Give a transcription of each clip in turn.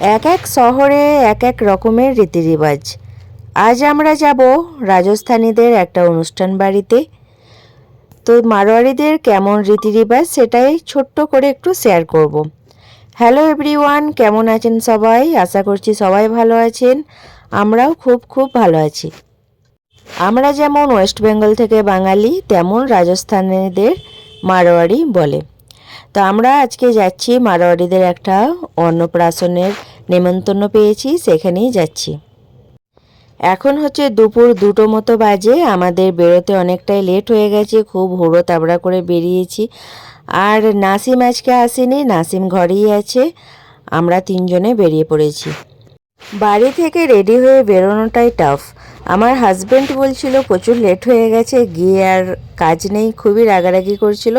এক এক শহরে এক এক রকমের রীতিরেওয়াজ। আজ আমরা যাব রাজস্থানীদের একটা অনুষ্ঠান বাড়িতে। তো মারোয়ারিদের কেমন রীতিরেওয়াজ সেটাই ছোট্ট করে একটু শেয়ার করব। হ্যালো এভরিওয়ান কেমন আছেন সবাই? আশা করছি সবাই ভালো আছেন। আমরাও খুব খুব ভালো আছি। আমরা যেমন ওয়েস্ট বেঙ্গল থেকে বাঙালি, তেমন রাজস্থানীদের মারোয়ারি বলে। তো আমরা আজকে যাচ্ছি মারোয়ারিদের একটা অন্নপ্রাশনের নেমন্তন্ন পেয়েছি, সেখানেই যাচ্ছি। এখন হচ্ছে দুপুর দুটো মতো বাজে, আমাদের বেরোতে অনেকটাই লেট হয়ে গেছে, খুব হুড়ো তাবড়া করে বেরিয়েছি। আর নাসিম আজকে আসেনি, নাসিম ঘরেই আছে, আমরা তিনজনে বেরিয়ে পড়েছি। বাড়ি থেকে রেডি হয়ে বেরোনোটাই টাফ আমার হাজব্যান্ড বলছিল, প্রচুর লেট হয়ে গেছে, গিয়ে আর কাজ নেই। খুবই রাগারাগি করছিল।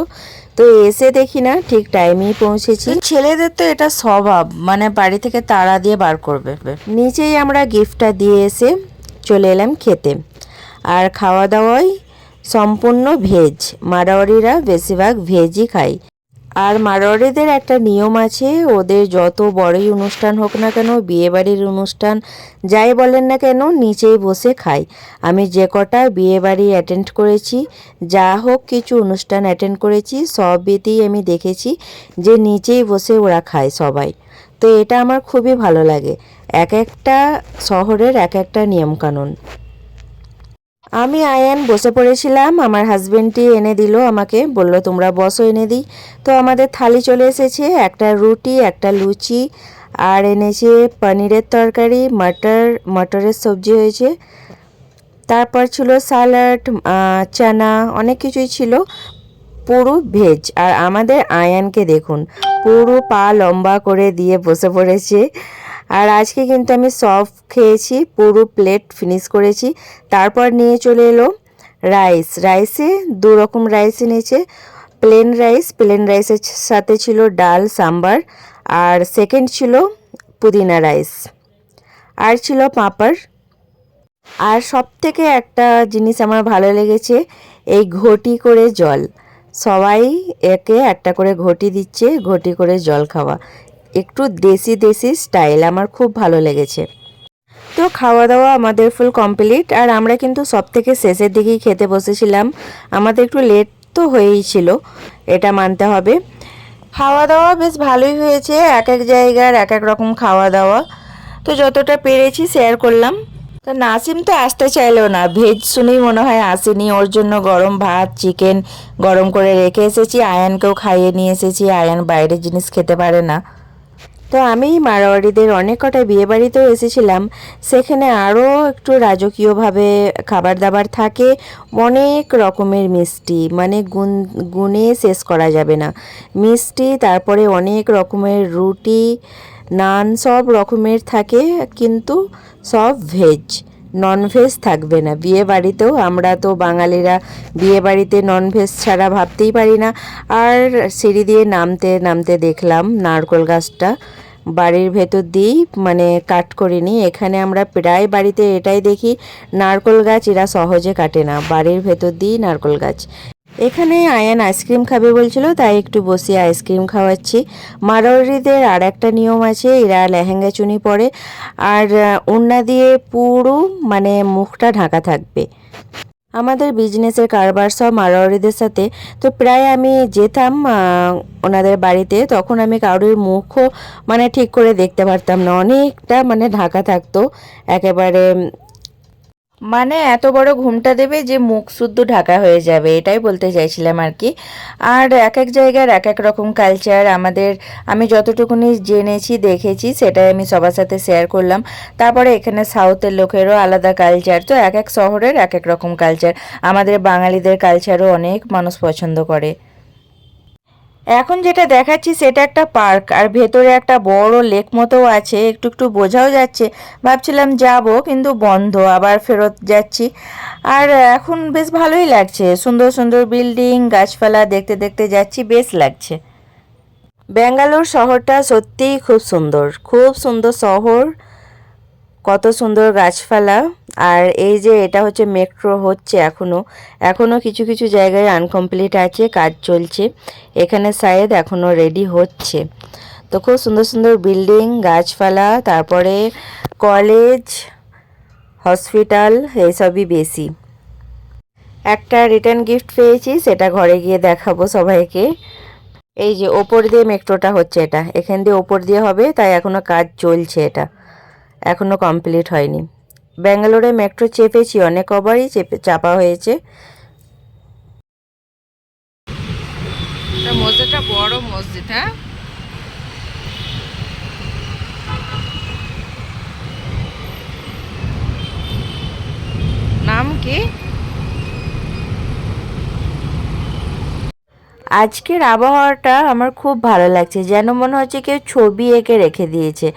তো এসে দেখি না ঠিক টাইমেই পৌঁছেছি। ছেলেদের তো এটা স্বভাব মানে বাড়ি থেকে তাড়া দিয়ে বার করবে। নিচেই আমরা গিফটটা দিয়ে এসে চলে এলাম খেতে। আর খাওয়া দাওয়াই সম্পূর্ণ ভেজ মারাওয়ারিরা বেশিরভাগ ভেজই খায়। আর মারোয়ারিদের একটা নিয়ম আছে, ওদের যত বড়ই অনুষ্ঠান হোক না কেন, বিয়েবাড়ির অনুষ্ঠান যাই বলেন না কেন, নিচেই বসে খাই। আমি যে কটা বিয়েবাড়ি অ্যাটেন্ড করেছি, যা হোক কিছু অনুষ্ঠান অ্যাটেন্ড করেছি সব সবেতেই আমি দেখেছি যে নিচেই বসে ওরা খায় সবাই। তো এটা আমার খুবই ভালো লাগে। এক একটা শহরের এক একটা নিয়মকানুন। আমি আয়ান বসে পড়েছিলাম, আমার হাজবেন্ডটি এনে দিল আমাকে, বলল, তোমরা বসো, এনে দিই। তো আমাদের থালি চলে এসেছে, একটা রুটি, একটা লুচি, আর এনেছে পনিরের তরকারি, মটর, মটরের সবজি হয়েছে। তারপর ছিল স্যালাড চানা, অনেক কিছুই ছিল। পুরো ভেজ, আর আমাদের আয়ানকে দেখুন, পুরো পা লম্বা করে দিয়ে বসে পড়েছে। আর আজকে কিন্তু আমি সফ খেয়েছি, পুরো প্লেট ফিনিশ করেছি। তারপর নিয়ে চলে এলো রাইস রাইসে দু রকম রাইস এনেছে। প্লেন রাইস প্লেন রাইসের সাথে ছিল ডাল, সাম্বার। আর সেকেন্ড ছিল পুদিনা রাইস আর ছিল পাঁপড়। আর সব থেকে একটা জিনিস আমার ভালো লেগেছে, এই ঘটি করে জল। সবাই একে একটা করে ঘটি দিচ্ছে, ঘটি করে জল খাওয়া। একটু দেশি দেশি স্টাইল আমার খুব ভালো লেগেছে। তো খাওয়া দাওয়া আমাদের ফুল কমপ্লিট আর আমরা কিন্তু সব থেকে শেষের দিকেই খেতে বসেছিলাম। আমাদের একটু লেট তো হয়েই ছিল, এটা মানতে হবে। খাওয়া দাওয়া বেশ ভালোই হয়েছে, এক এক জায়গার এক এক রকম খাওয়া দাওয়া তো যতটা পেরেছি শেয়ার করলাম। তো নাসিম তো আসতে চাইলো না ভেজ শুনেই মনে হয় আসেনি। ওর জন্য গরম ভাত চিকেন গরম করে রেখে এসেছি। আয়ানকেও খাইয়ে নিয়ে এসেছি। আয়ান বাইরের জিনিস খেতে পারে না। তো আমি মারোয়ারিদের অনেক কটা বিয়েবাড়িতেও এসেছিলাম। সেখানে আরও একটু রাজকীয়ভাবে খাবার দাবার থাকে, অনেক রকমের মিষ্টি মানে গুণ, গুণে শেষ করা যাবে না। মিষ্টি, তারপরে অনেক রকমের রুটি, নান, সব রকমের থাকে, কিন্তু সব ভেজ। ননভেজ থাকবে না। বিয়ে বাড়িতেও আমরা তো বাঙালিরা বিয়ে বাড়িতে ননভেজ ছাড়া ভাবতেই পারি না। আর সিঁড়ি দিয়ে নামতে নামতে দেখলাম নারকোল গাছটা। বাড়ির ভেতর দিয়েই মানে কাট করিনি এখানে আমরা প্রায় বাড়িতে এটাই দেখি, নারকোল গাছ এরা সহজে কাটে না। বাড়ির ভেতর দিয়েই নারকোল গাছ। এখানে আয়ান আইসক্রিম খাবে বলছিল, তাই একটু বসে আইসক্রিম খাওয়াচ্ছি। মারোয়ারিদের আর একটা নিয়ম আছে, এরা লেহেঙ্গা চুনি পরে, আর ওড়না দিয়ে পুরো মানে মুখটা ঢাকা থাকবে। আমাদের বিজনেসের কারবার সব মারোয়ারিদের সাথে। তো প্রায় আমি যেতাম ওনাদের বাড়িতে, তখন আমি কারোর মুখও মানে ঠিক করে দেখতে পারতাম না। অনেকটা মানে ঢাকা থাকতো। একেবারে মানে এত বড় ঘুমটা দেবে যে মুখ শুদ্ধ ঢাকা হয়ে যাবে, এটাই বলতে চাইছিলাম আর কি। আর এক এক জায়গার এক এক রকম কালচার আমাদের, আমি যতটুকুনি জেনেছি, দেখেছি, সেটাই আমি সবার সাথে শেয়ার করলাম। তারপরে এখানে সাউথের লোকেরও আলাদা কালচার তো এক এক শহরের এক এক রকম কালচার আমাদের বাঙালিদের কালচারও অনেক মানুষ পছন্দ করে। এখন যেটা দেখাচ্ছি সেটা একটা পার্ক, আর ভেতরে একটা বড় লেক মতো আছে, একটু একটু বোঝাও যাচ্ছে। ভাবছিলাম যাব, কিন্তু বন্ধ, আবার ফেরত যাচ্ছি। আর এখন বেশ ভালোই লাগছে, সুন্দর সুন্দর বিল্ডিং, গাছপালা দেখতে দেখতে যাচ্ছি, বেশ লাগছে। ব্যাঙ্গালোর শহরটা সত্যিই খুব সুন্দর খুব সুন্দর শহর। কত সুন্দর গাছপালা। আর এই যে এটা হচ্ছে মেট্রো হচ্ছে এখনও এখনও কিছু কিছু জায়গায় আনকমপ্লিট আছে, কাজ চলছে। এখানে সায়েদ এখনও রেডি হচ্ছে। তো খুব সুন্দর সুন্দর বিল্ডিং গাছপালা, তারপরে কলেজ হসপিটাল এইসবই বেশি। একটা রিটার্ন গিফট পেয়েছি, সেটা ঘরে গিয়ে দেখাবো সবাইকে। এই যে ওপর দিয়ে মেট্রোটা হচ্ছে এটা। এখান দিয়ে ওপর দিয়ে হবে, তাই এখনও কাজ চলছে এটা। এখনও কমপ্লিট হয়নি। ব্যাঙ্গালোরে মেট্রো চেপেছি, অনেক কবারই চেপে, চাপা হয়েছে। মসজিদটা বড় মসজিদ হ্যাঁ? নাম কি? আজকের আবহাওয়াটা আমার খুব ভালো লাগছে, যেন মনে হচ্ছে কেউ ছবি এঁকে রেখে দিয়েছে,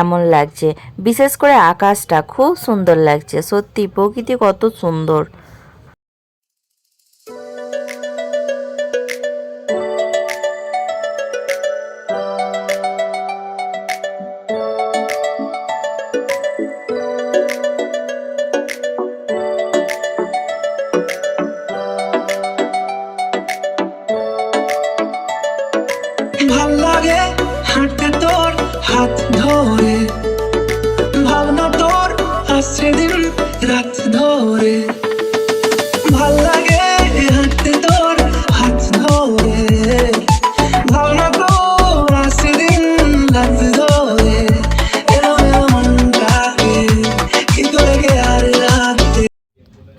এমন লাগছে। বিশেষ করে আকাশটা খুব সুন্দর লাগছে, সত্যি প্রকৃতি কত সুন্দর। রাত ধরে। ভালো লাগে হাঁটতে তোর হাত ধরে।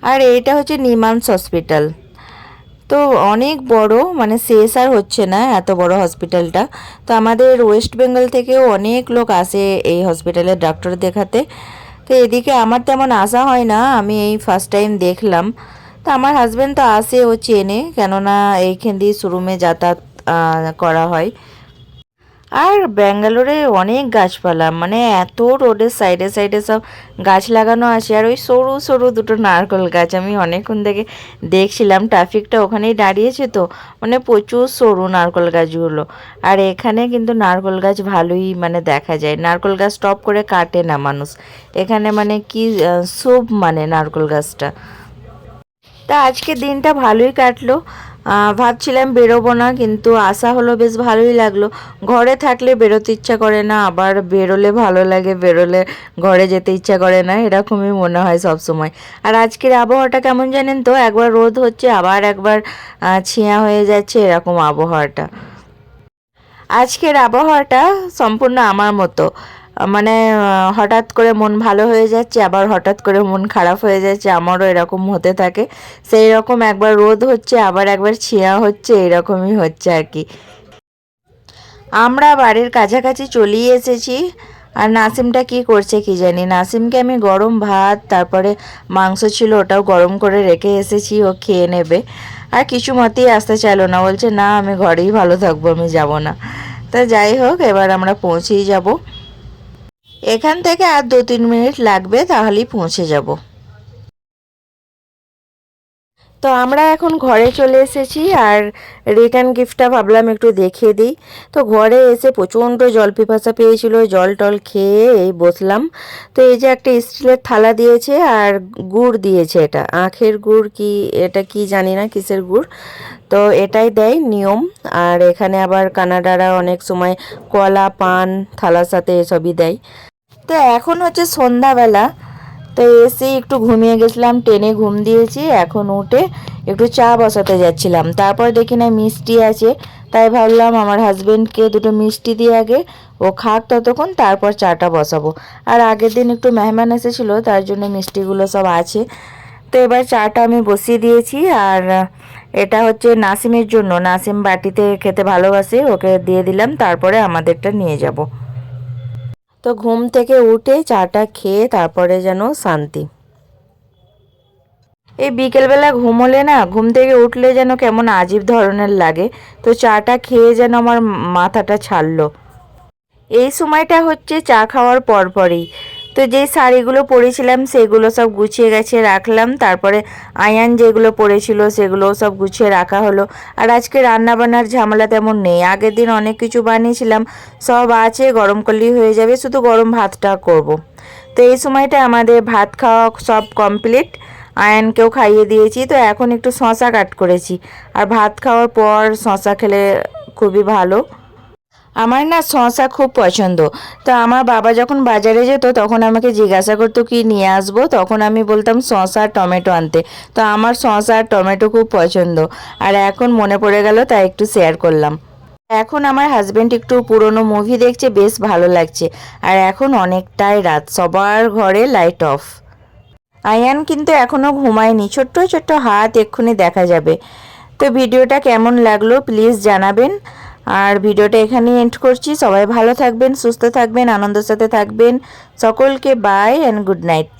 আর এটা হচ্ছে নিমান্স হসপিটাল। তো অনেক বড় মানে শেষ আর হচ্ছে না এত বড় হসপিটালটা। তো আমাদের ওয়েস্ট বেঙ্গল থেকেও অনেক লোক আসে এই হসপিটালে ডাক্তার দেখাতে। তো এদিকে আমার তেমন আসা হয় না। আমি এই ফার্স্ট টাইম দেখলাম। তো আমার হাজব্যান্ড তো আসে ও চেনে। কেননা এইখান দিয়ে শোরুমে যাতায়াত করা হয়। আর ব্যাঙ্গালোরে অনেক গাছপালা মানে এত রোডের সাইডে সাইডে সব গাছ লাগানো আছে। আর ওই সরু সরু দুটো নারকল গাছ আমি অনেকক্ষণ থেকে দেখছিলাম। ট্রাফিকটা ওখানেই দাঁড়িয়েছে তো মানে প্রচুর সরু নারকেল গাছগুলো। আর এখানে কিন্তু নারকেল গাছ ভালোই মানে দেখা যায়। নারকেল গাছ স্টপ করে কাটে না মানুষ। এখানে মানে কি শুভ মানে নারকেল গাছটা। তা আজকে দিনটা ভালোই কাটলো। ভাবছিলাম বেরোবো না, কিন্তু আসা হলো, বেশ ভালোই লাগল। ঘরে থাকলে বেরোতে ইচ্ছা করে না, আবার বেরোলে ভালো লাগে, বেরোলে ঘরে যেতে ইচ্ছা করে না, এরকমই মনে হয় সব সময় আর আজকের আবহাওয়াটা কেমন জানেন তো? একবার রোদ হচ্ছে, আবার একবার ছিয়া হয়ে যাচ্ছে, এরকম আবহাওয়াটা। আজকের আবহাওয়াটা সম্পূর্ণ আমার মতো। মানে হঠাৎ করে মন ভালো হয়ে যাচ্ছে, আবার হঠাৎ করে মন খারাপ হয়ে যাচ্ছে, আমারও এরকম হতে থাকে। সেই রকম একবার রোদ হচ্ছে, আবার একবার ছিয়া হচ্ছে, এরকমই হচ্ছে আর কি। আমরা বাড়ির কাছাকাছি চলেই এসেছি। আর নাসিমটা কি করছে কি জানি? নাসিমকে আমি গরম ভাত, তারপরে মাংস ছিল, ওটাও গরম করে রেখে এসেছি, ও খেয়ে নেবে। আর কিছু মতেই আসতে চাইলো না, বলছে, না, আমি ঘরেই ভালো থাকব, আমি যাব না। তা যাই হোক, এবার আমরা পৌঁছেই যাব। এখান থেকে আর দু তিন মিনিট লাগবে, তাহলেই পৌঁছে যাব। তো আমরা এখন ঘরে চলে এসেছি, আর রিটার্ন গিফটটা ভাবলাম একটু দেখিয়ে দিই। তো ঘরে এসে প্রচণ্ড জল পিপাসা পেয়েছিল, জল টল খেয়ে এই বসলাম। তো এই যে একটা স্টিলের থালা দিয়েছে, আর গুড় দিয়েছে এটা। আখের গুড় কি, এটা কি জানি না, কিসের গুড়। তো এটাই দেয় নিয়ম, আর এখানে আবার কানাডারা অনেক সময় কলা, পান, থালার সাথে এসবই দেয়। তো এখন হচ্ছে সন্ধ্যাবেলা। তো এসে একটু ঘুমিয়ে গেছিলাম, ট্রেনে ঘুম দিয়েছি, এখন উঠে একটু চা বসাতে যাচ্ছিলাম। তারপর দেখি না মিষ্টি আছে, তাই ভাবলাম আমার হাজবেন্ডকে দুটো মিষ্টি দিয়ে আগে ও খাক ততক্ষণ, তারপর চাটা বসাবো। আর আগের দিন একটু মেহমান এসেছিল, তার জন্য মিষ্টিগুলো সব আছে। তো এবার চাটা আমি বসিয়ে দিয়েছি, আর এটা হচ্ছে নাসিমের জন্য। নাসিম বাটিতে খেতে ভালোবাসে, ওকে দিয়ে দিলাম, তারপরে আমাদেরটা নিয়ে যাব। তো ঘুম থেকে উঠে চাটা খেয়ে তারপরে যেন শান্তি। এই বিকেলবেলা ঘুমোলে না, ঘুম থেকে উঠলে যেন কেমন আজীব ধরনের লাগে। তো চাটা খেয়ে যেন আমার মাথাটা ছাড়লো। এই সময়টা হচ্ছে চা খাওয়ার পরপরই। তো যেই শাড়িগুলো পরেছিলাম, সেগুলো সব গুছিয়ে গেছে, রাখলাম। তারপরে আয়ান যেগুলো পরেছিল সেগুলো সব গুছিয়ে রাখা হলো। আর আজকে রান্না বান্নার ঝামেলা তেমন নেই। আগের দিন অনেক কিছু বানিয়েছিলাম, সব আছে, গরম করলেই হয়ে যাবে, শুধু গরম ভাতটা করব। তো এই সময়টা আমাদের ভাত খাওয়া সব কমপ্লিট। আয়ানকেও খাইয়ে দিয়েছি, তো এখন একটু শশা কাট করেছি। আর ভাত খাওয়ার পর শশা খেলে খুবই ভালো। আমার না শশা খুব পছন্দ। তো আমার বাবা যখন বাজারে যেত, তখন আমাকে জিজ্ঞাসা করতো, কি নিয়ে আসব? তখন আমি বলতাম শশা টমেটো আনতে। তো আমার শশা আর টমেটো খুব পছন্দ। আর এখন মনে পড়ে গেল, তাই একটু শেয়ার করলাম। এখন আমার হাজব্যান্ড একটু পুরনো মুভি দেখছে, বেশ ভালো লাগছে। আর এখন অনেকটাই রাত, সবার ঘরে লাইট অফ আয়ান কিন্তু এখনও ঘুমায়নি। ছোট্ট ছোট্ট হাত এক্ষুনি দেখা যাবে। তো ভিডিওটা কেমন লাগল প্লিজ জানাবেন। আর ভিডিওটা এখানেই এন্ড করছি। সবাই ভালো থাকবেন, সুস্থ থাকবেন, আনন্দের সাথে থাকবেন। সকলকে বাই অ্যান্ড গুড নাইট